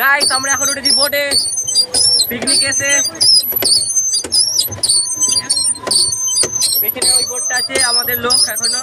Guys আমরা এখন উঠেছি বোটে পিকনিক এসে। পেছনে ওই বোটটা আছে আমাদের লোক এখনও।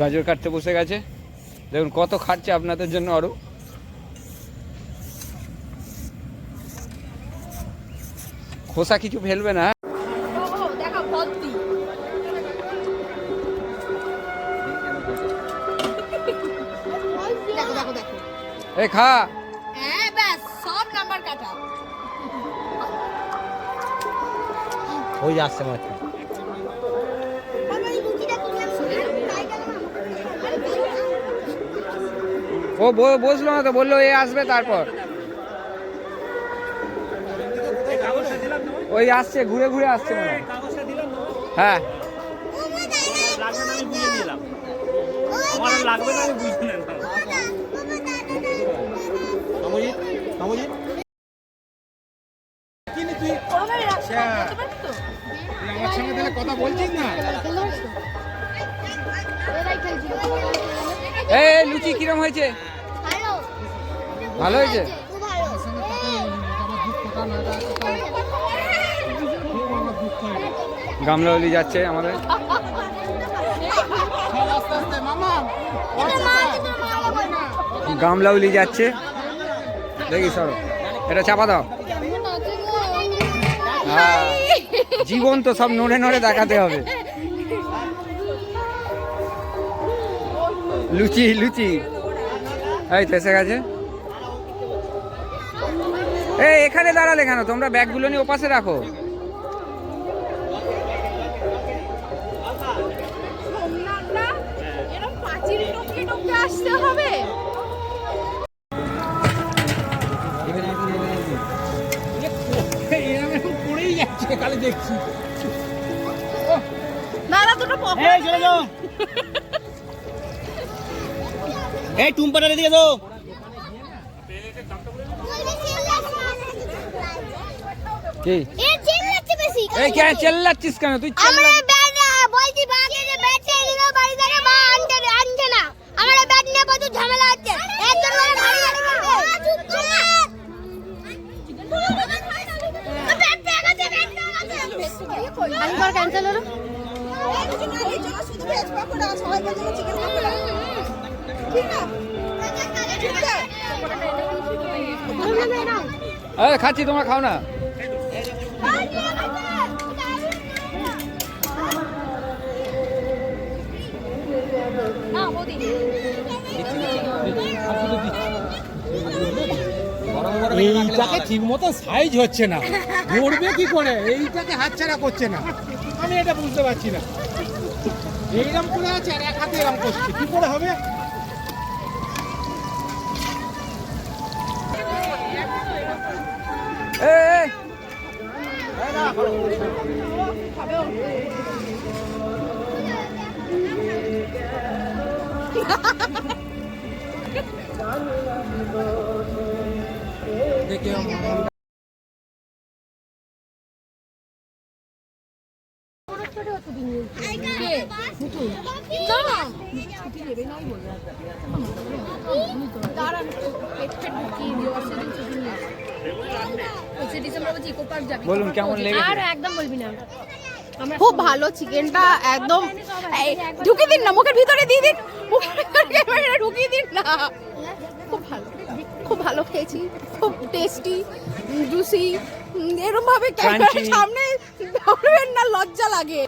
গাজর কাটতে বসে গেছে দেখুন কত খাচ্ছে আপনাদের জন্য অরূপ খোসা কিছু ফেলবে না দেখো এ খা। হ্যাঁ ব্যাস সব নাম্বার কাটা। ওই যাচ্ছে মাত্র ও বসল না তো, বলল এ আসবে তারপর। ওই আসছে, ঘুরে ঘুরে আসছে হ্যাঁ। কথা বলছিস না এ লুচি কিরম হয়েছে? ভালো হয়েছে? গামলাওলি যাচ্ছে আমাদের। গামলাউলি যাচ্ছে। দেখি সরো। এটা চাপা দাও। জীবন তো সব নড়ে নড়ে দেখাতে হবে। লুচি লুচি। এই, তো এসে গেছে। এই এখানে দাঁড়ালে কেন? তোমরা ব্যাগগুলো নিয়ে ওপাশে রাখো। এরকম পাঁচিল টপকে টপকে আসতে হবে? পড়েই যাচ্ছে কালে দেখছি দাদা দুটো এই চলে যাও। এই টুম্পাটা দিকে দাও কি? এই কেন চেল্লাচ্ছিস কেন? তুই আমরা চেল্লা ব্যাট বলছি বাগে যে ব্যাট চাই দিল বাড়ি থেকে বা আনতে আনছে না। আমরা ব্যাট নিয়ে কত ঝামেলা হচ্ছে। একজন করে ঘাড়ি ঘাড়ি করবে চুপ কর। আরেকবার ক্যান্সেল হলো খাচ্ছি তোমরা খাও না। এইটাকে ঠিক মতো সাইজ হচ্ছে না। ধরবে কি করে? এইটাকে হাতছাড়া করছে না। আমি এটা বুঝতে পারছি না। এইরকম করে আছে আর এক হাতে এরকম করছে। কি করে হবে? এই, দেখে বলুন কেমন আর একদম বলবি না। খুব ভালো চিকেনটা একদম। ঢুকিয়ে দিন না মুখের ভিতরে দিয়ে দিন। মুখের ক্যামেরা ঢুকিয়ে দিন না। খুব ভালো খুব ভালো খেয়েছি খুব টেস্টি জুসি এরকম ভাবে ক্যামেরার সামনে ধরবেন না লজ্জা লাগে।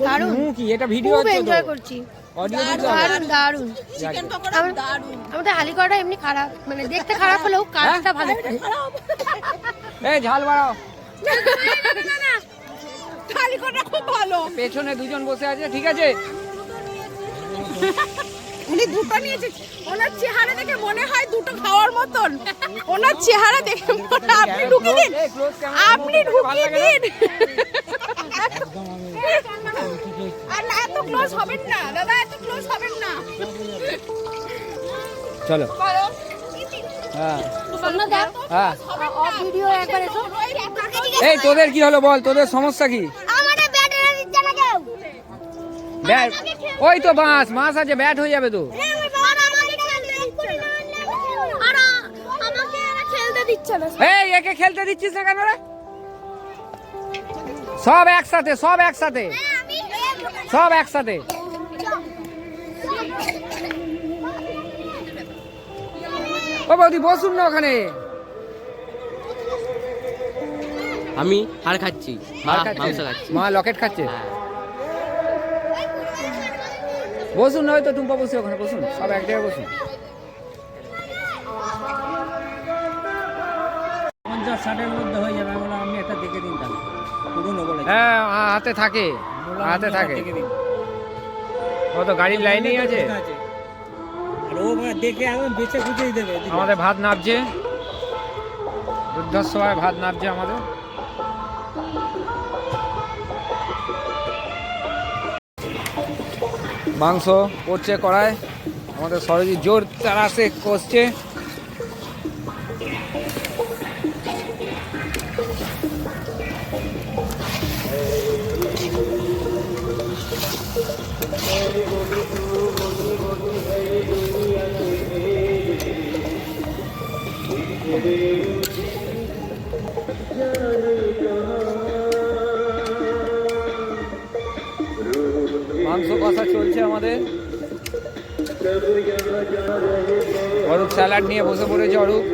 দারুণ। কি এটা ভিডিও খুব এনজয় তো? করছি। অডিও দারুণ দারুণ চিকেন পকোড়া দারুণ। আমাদের আলিগড়টা এমনি খারাপ মানে দেখতে খারাপ হলেও কাজটা ভালো। এই ঝাল বাড়াও। খুব ভালো। পেছনে দুজন বসে আছে ঠিক আছে? উনি দুটো নিয়েছে। ওনার চেহারা দেখে মনে হয় দুটো খাওয়ার মতন। ওনার চেহারা দেখে আপনি ঢুকিয়ে দিন। আপনি ঢুকিয়ে দিন। আর না এত ক্লোজ হবেন না। দাদা এত ক্লোজ হবেন না। চলো। বলো হ্যাঁ। হ্যাঁ। এই তোদের কি হলো বল? তোদের সমস্যা কি? ব্যাট। ওই তো বাঁশ মাছ আছে ব্যাট হয়ে যাবে তো। এই একে খেলতে দিচ্ছিস না কেন রে? সব একসাথে সব একসাথে। সব একসাথে। ও বৌদি বসুন না ওখানে। আমি হাড় মা? মাংস খাচ্ছি। মা লকেট খাচ্ছে? হ্যাঁ। বসুন হয়তো টুম্পা বসে ওখানে বসুন সব এক জায়গায় বসুন। পঞ্চাশ ষাটের মধ্যে হয়ে যাবে আমি একটা দেখে দিন তাহলে। পুরনো বলে হ্যাঁ হাতে থাকে হাতে থাকে। ও তো গাড়ির লাইনেই আছে? আর ও দেখে বেঁচে খুঁজেই দেবে। আমাদের ভাত নাবছে যুদ্ধের সময় ভাত নাবছে আমাদের। মাংস পড়ছে কড়ায় আমাদের সরজি জোর তারাসে কষছে। মাংস স্যালাড নিয়ে বসে পড়েছে অরূপ।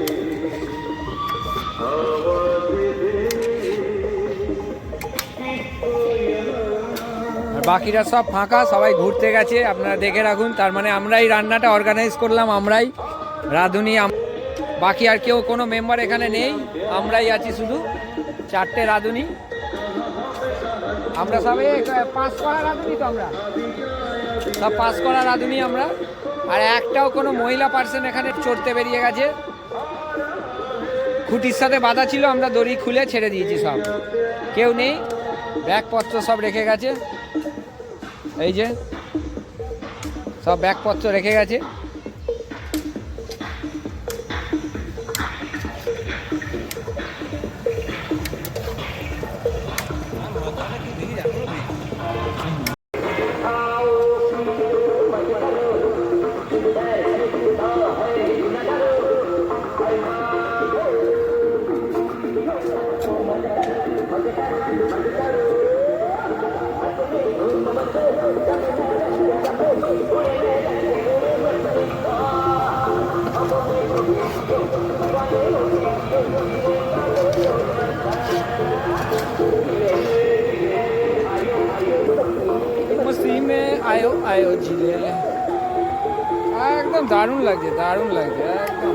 বাকিরা সব ফাঁকা, সবাই ঘুরতে গেছে, আপনারা দেখে রাখুন। তার মানে আমরাই রান্নাটা অর্গানাইজ করলাম, আমরাই। রাঁধুনি বাকি আর কেউ কোনো মেম্বার এখানে নেই, আমরাই আছি শুধু। চারটে রাঁধুনি। আমরা সবাই পাস করা রাঁধুনি তো আমরা। সব পাস করা রাঁধুনি আমরা। আর একটাও কোনো মহিলা পার্সন এখানে চড়তে বেরিয়ে গেছে। খুঁটির সাথে বাধা ছিল, আমরা দড়ি খুলে ছেড়ে দিয়েছি সব। কেউ নেই, ব্যাগপত্র সব রেখে গেছে। এই যে, সব ব্যাগপত্র রেখে গেছে। আয়ো আয়ো জিলে। একদম দারুণ লাগছে দারুণ লাগছে একদম।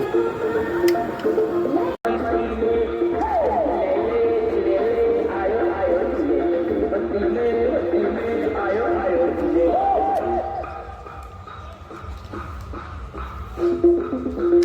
দেখলেই